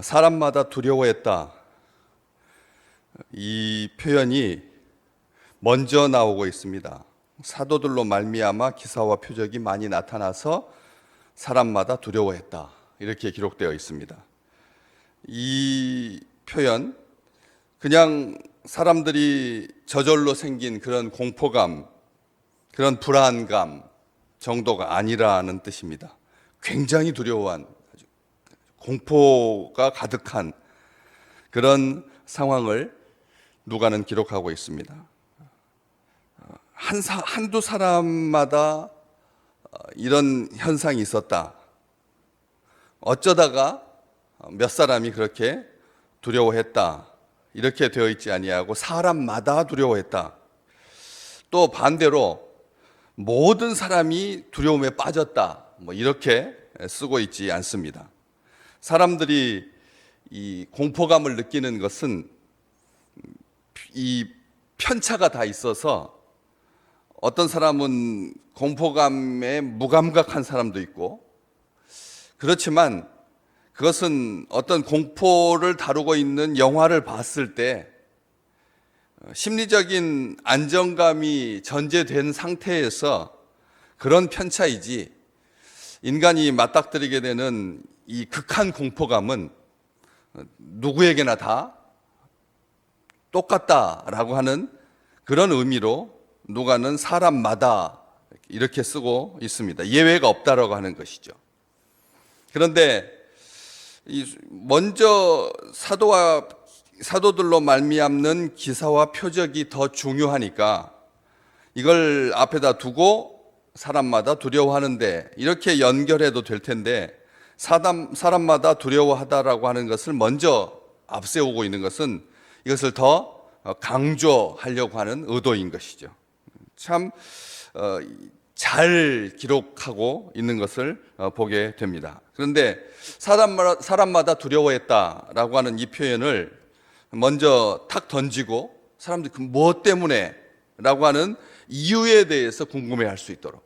사람마다 두려워했다. 이 표현이 먼저 나오고 있습니다. 사도들로 말미암아 기사와 표적이 많이 나타나서 사람마다 두려워했다. 이렇게 기록되어 있습니다. 이 표현 그냥 사람들이 저절로 생긴 그런 공포감, 그런 불안감 정도가 아니라는 뜻입니다. 굉장히 두려워한 공포가 가득한 그런 상황을 누가는 기록하고 있습니다. 한 사, 한두 사람마다 이런 현상이 있었다. 어쩌다가 몇 사람이 그렇게 두려워했다. 이렇게 되어 있지 아니하고 사람마다 두려워했다. 또 반대로 모든 사람이 두려움에 빠졌다. 뭐 이렇게 쓰고 있지 않습니다. 사람들이 이 공포감을 느끼는 것은 이 편차가 다 있어서 어떤 사람은 공포감에 무감각한 사람도 있고 그렇지만 그것은 어떤 공포를 다루고 있는 영화를 봤을 때 심리적인 안정감이 전제된 상태에서 그런 편차이지 인간이 맞닥뜨리게 되는 이 극한 공포감은 누구에게나 다 똑같다라고 하는 그런 의미로 누가는 사람마다 이렇게 쓰고 있습니다. 예외가 없다라고 하는 것이죠. 그런데 이 먼저 사도와 사도들로 말미암는 기사와 표적이 더 중요하니까 이걸 앞에다 두고 사람마다 두려워하는데 이렇게 연결해도 될 텐데 사람, 사람마다 두려워하다라고 하는 것을 먼저 앞세우고 있는 것은 이것을 더 강조하려고 하는 의도인 것이죠. 참, 어, 잘 기록하고 있는 것을 어, 보게 됩니다. 그런데 사람마다, 사람마다 두려워했다라고 하는 이 표현을 먼저 탁 던지고 사람들이 그 무엇 때문에 라고 하는 이유에 대해서 궁금해 할 수 있도록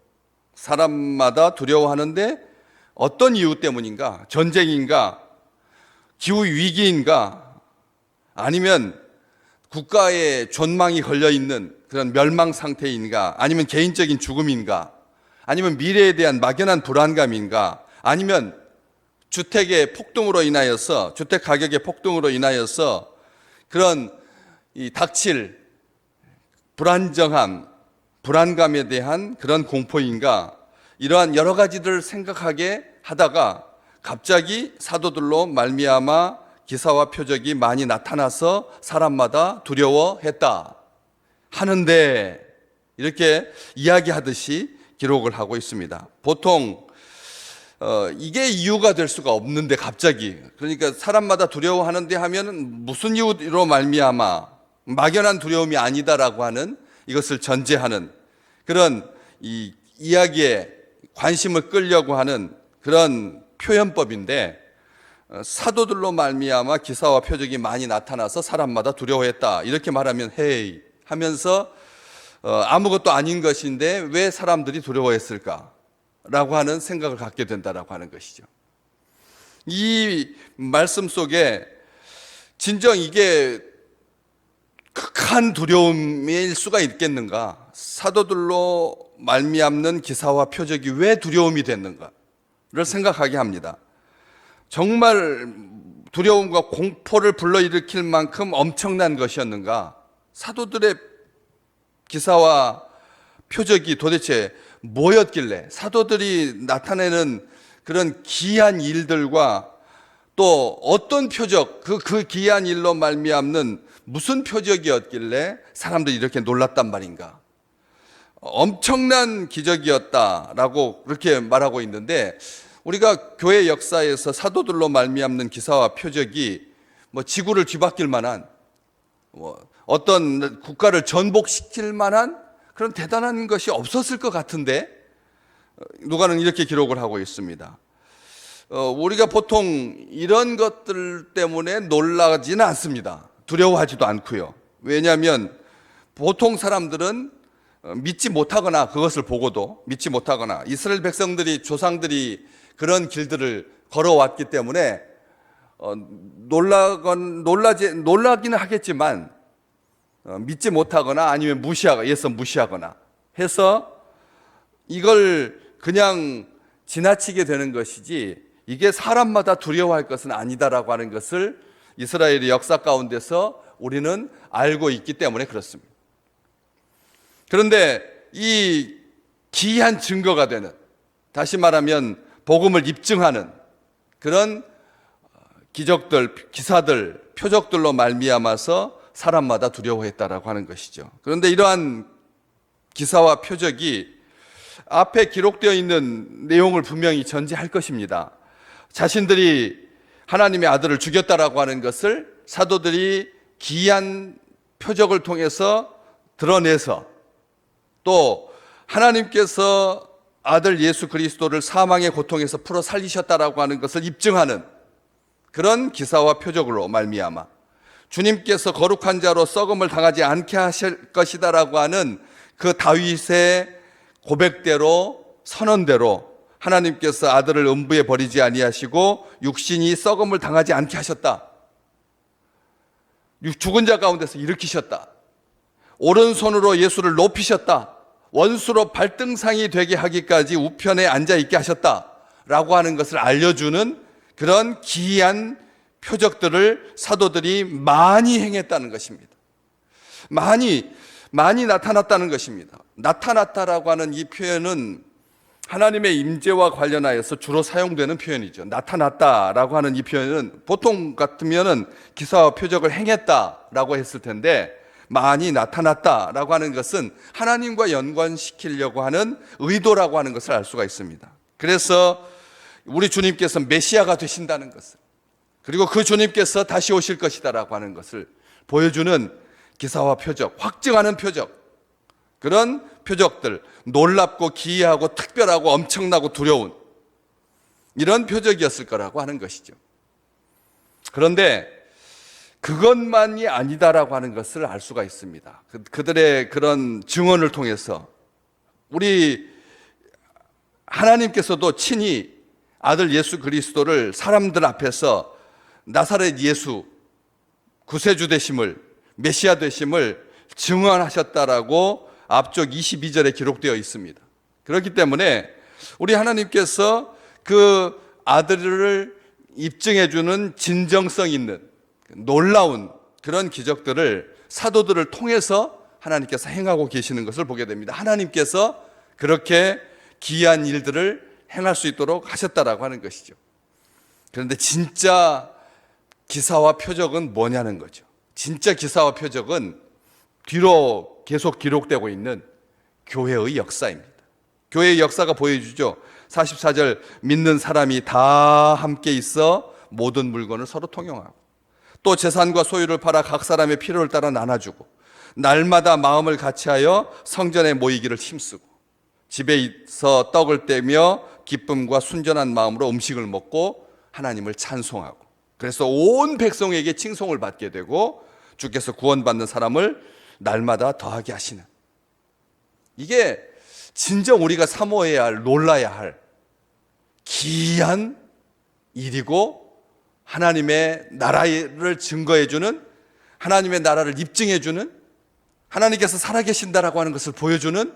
사람마다 두려워하는데 어떤 이유 때문인가? 전쟁인가? 기후 위기인가? 아니면 국가의 존망이 걸려 있는 그런 멸망 상태인가? 아니면 개인적인 죽음인가? 아니면 미래에 대한 막연한 불안감인가? 아니면 주택의 폭등으로 인하여서 주택 가격의 폭등으로 인하여서 그런 이 닥칠 불안정함, 불안감에 대한 그런 공포인가? 이러한 여러 가지들을 생각하게 하다가 갑자기 사도들로 말미암아 기사와 표적이 많이 나타나서 사람마다 두려워했다 하는데 이렇게 이야기하듯이 기록을 하고 있습니다. 보통 어, 이게 이유가 될 수가 없는데 갑자기 그러니까 사람마다 두려워하는데 하면은 무슨 이유로 말미암아 막연한 두려움이 아니다라고 하는 이것을 전제하는 그런 이 이야기에 관심을 끌려고 하는 그런 표현법인데 어, 사도들로 말미암아 기사와 표적이 많이 나타나서 사람마다 두려워했다 이렇게 말하면 헤이 하면서 어, 아무것도 아닌 것인데 왜 사람들이 두려워했을까? 라고 하는 생각을 갖게 된다라고 하는 것이죠. 이 말씀 속에 진정 이게 극한 두려움일 수가 있겠는가? 사도들로 말미암는 기사와 표적이 왜 두려움이 됐는가를 생각하게 합니다. 정말 두려움과 공포를 불러일으킬 만큼 엄청난 것이었는가? 사도들의 기사와 표적이 도대체 뭐였길래 사도들이 나타내는 그런 기이한 일들과 또 어떤 표적 그, 그 기이한 일로 말미암는 무슨 표적이었길래 사람들이 이렇게 놀랐단 말인가 엄청난 기적이었다라고 그렇게 말하고 있는데 우리가 교회 역사에서 사도들로 말미암는 기사와 표적이 뭐 지구를 뒤바뀔 만한 뭐 어떤 국가를 전복시킬 만한 그런 대단한 것이 없었을 것 같은데 누가는 이렇게 기록을 하고 있습니다. 어, 우리가 보통 이런 것들 때문에 놀라지는 않습니다. 두려워하지도 않고요. 왜냐하면 보통 사람들은 어, 믿지 못하거나 그것을 보고도 믿지 못하거나 이스라엘 백성들이 조상들이 그런 길들을 걸어왔기 때문에 어, 놀라건 놀라지 놀라기는 하겠지만 어, 믿지 못하거나 아니면 무시하거나 예서 무시하거나 해서 이걸 그냥 지나치게 되는 것이지 이게 사람마다 두려워할 것은 아니다라고 하는 것을 이스라엘의 역사 가운데서 우리는 알고 있기 때문에 그렇습니다. 그런데 이 기이한 증거가 되는 다시 말하면 복음을 입증하는 그런 기적들, 기사들, 표적들로 말미암아서 사람마다 두려워했다라고 하는 것이죠. 그런데 이러한 기사와 표적이 앞에 기록되어 있는 내용을 분명히 전제할 것입니다. 자신들이 하나님의 아들을 죽였다라고 하는 것을 사도들이 기이한 표적을 통해서 드러내서 또 하나님께서 아들 예수 그리스도를 사망의 고통에서 풀어 살리셨다라고 하는 것을 입증하는 그런 기사와 표적으로 말미암아 주님께서 거룩한 자로 썩음을 당하지 않게 하실 것이다라고 하는 그 다윗의 고백대로 선언대로 하나님께서 아들을 음부에 버리지 아니하시고 육신이 썩음을 당하지 않게 하셨다. 죽은 자 가운데서 일으키셨다. 오른손으로 예수를 높이셨다. 원수로 발등상이 되게 하기까지 우편에 앉아 있게 하셨다. 라고 하는 것을 알려주는 그런 기이한 표적들을 사도들이 많이 행했다는 것입니다. 많이, 많이 나타났다는 것입니다. 나타났다라고 하는 이 표현은 하나님의 임재와 관련하여서 주로 사용되는 표현이죠. 나타났다라고 하는 이 표현은 보통 같으면은 기사와 표적을 행했다라고 했을 텐데 많이 나타났다라고 하는 것은 하나님과 연관시키려고 하는 의도라고 하는 것을 알 수가 있습니다. 그래서 우리 주님께서 메시아가 되신다는 것을 그리고 그 주님께서 다시 오실 것이다라고 하는 것을 보여주는 기사와 표적, 확증하는 표적, 그런 표적들, 놀랍고 기이하고 특별하고 엄청나고 두려운 이런 표적이었을 거라고 하는 것이죠. 그런데 그것만이 아니다라고 하는 것을 알 수가 있습니다. 그- 그들의 그런 증언을 통해서 우리 하나님께서도 친히 아들 예수 그리스도를 사람들 앞에서 나사렛 예수 구세주 되심을 메시아 되심을 증언하셨다라고 앞쪽 22절에 기록되어 있습니다. 그렇기 때문에 우리 하나님께서 그 아들을 입증해 주는 진정성 있는 놀라운 그런 기적들을 사도들을 통해서 하나님께서 행하고 계시는 것을 보게 됩니다. 하나님께서 그렇게 기이한 일들을 행할 수 있도록 하셨다라고 하는 것이죠. 그런데 진짜 기사와 표적은 뭐냐는 거죠. 진짜 기사와 표적은 뒤로 계속 기록되고 있는 교회의 역사입니다. 교회의 역사가 보여주죠. 44절 믿는 사람이 다 함께 있어 모든 물건을 서로 통용하고 또 재산과 소유를 팔아 각 사람의 필요를 따라 나눠주고 날마다 마음을 같이하여 성전에 모이기를 힘쓰고 집에서 떡을 떼며 기쁨과 순전한 마음으로 음식을 먹고 하나님을 찬송하고 그래서 온 백성에게 칭송을 받게 되고 주께서 구원받는 사람을 날마다 더하게 하시는 이게 진정 우리가 사모해야 할 놀라야 할 기이한 일이고 하나님의 나라를 증거해 주는 하나님의 나라를 입증해 주는 하나님께서 살아계신다라고 하는 것을 보여주는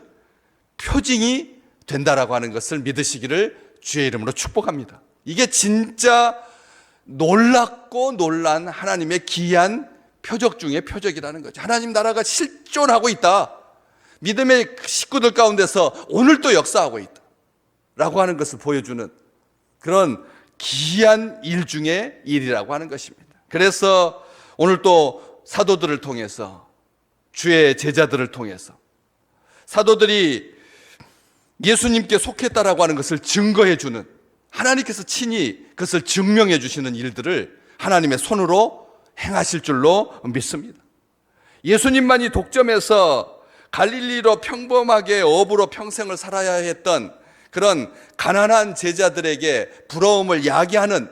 표징이 된다라고 하는 것을 믿으시기를 주의 이름으로 축복합니다. 이게 진짜 놀랍고 놀란 하나님의 기이한 표적 중에 표적이라는 거죠. 하나님 나라가 실존하고 있다. 믿음의 식구들 가운데서 오늘도 역사하고 있다. 라고 하는 것을 보여주는 그런 기이한 일 중에 일이라고 하는 것입니다. 그래서 오늘 또 사도들을 통해서 주의 제자들을 통해서 사도들이 예수님께 속했다라고 하는 것을 증거해 주는 하나님께서 친히 그것을 증명해 주시는 일들을 하나님의 손으로 행하실 줄로 믿습니다. 예수님만이 독점해서 갈릴리로 평범하게 어부로 평생을 살아야 했던 그런 가난한 제자들에게 부러움을 야기하는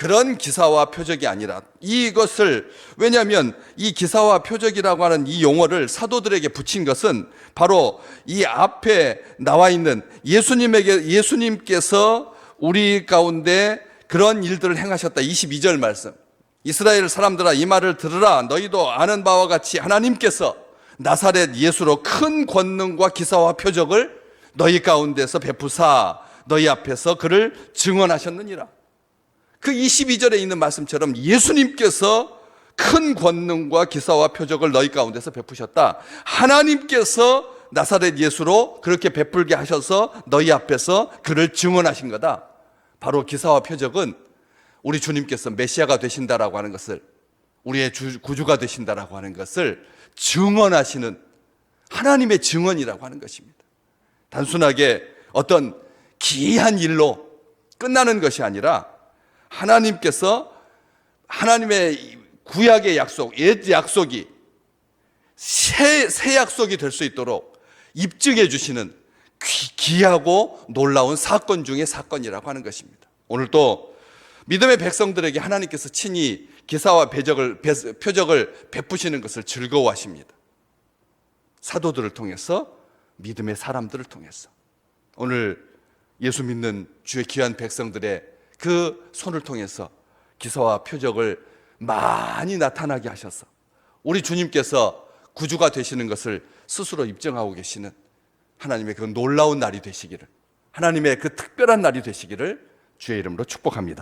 그런 기사와 표적이 아니라 이것을 왜냐하면 이 기사와 표적이라고 하는 이 용어를 사도들에게 붙인 것은 바로 이 앞에 나와 있는 예수님에게 예수님께서 우리 가운데 그런 일들을 행하셨다. 22절 말씀. 이스라엘 사람들아 이 말을 들으라. 너희도 아는 바와 같이 하나님께서 나사렛 예수로 큰 권능과 기사와 표적을 너희 가운데서 베푸사 너희 앞에서 그를 증언하셨느니라. 그 22절에 있는 말씀처럼 예수님께서 큰 권능과 기사와 표적을 너희 가운데서 베푸셨다. 하나님께서 나사렛 예수로 그렇게 베풀게 하셔서 너희 앞에서 그를 증언하신 거다. 바로 기사와 표적은 우리 주님께서 메시아가 되신다라고 하는 것을 우리의 주- 구주가 되신다라고 하는 것을 증언하시는 하나님의 증언이라고 하는 것입니다. 단순하게 어떤 기이한 일로 끝나는 것이 아니라 하나님께서 하나님의 구약의 약속, 옛 약속이 새, 새 약속이 될 수 있도록 입증해 주시는 귀, 귀하고 놀라운 사건 중의 사건이라고 하는 것입니다. 오늘 또 믿음의 백성들에게 하나님께서 친히 기사와 배적을, 배- 표적을 베푸시는 것을 즐거워하십니다. 사도들을 통해서 믿음의 사람들을 통해서 오늘 예수 믿는 주의 귀한 백성들의 그 손을 통해서 기사와 표적을 많이 나타나게 하셔서 우리 주님께서 구주가 되시는 것을 스스로 입증하고 계시는 하나님의 그 놀라운 날이 되시기를 하나님의 그 특별한 날이 되시기를 주의 이름으로 축복합니다.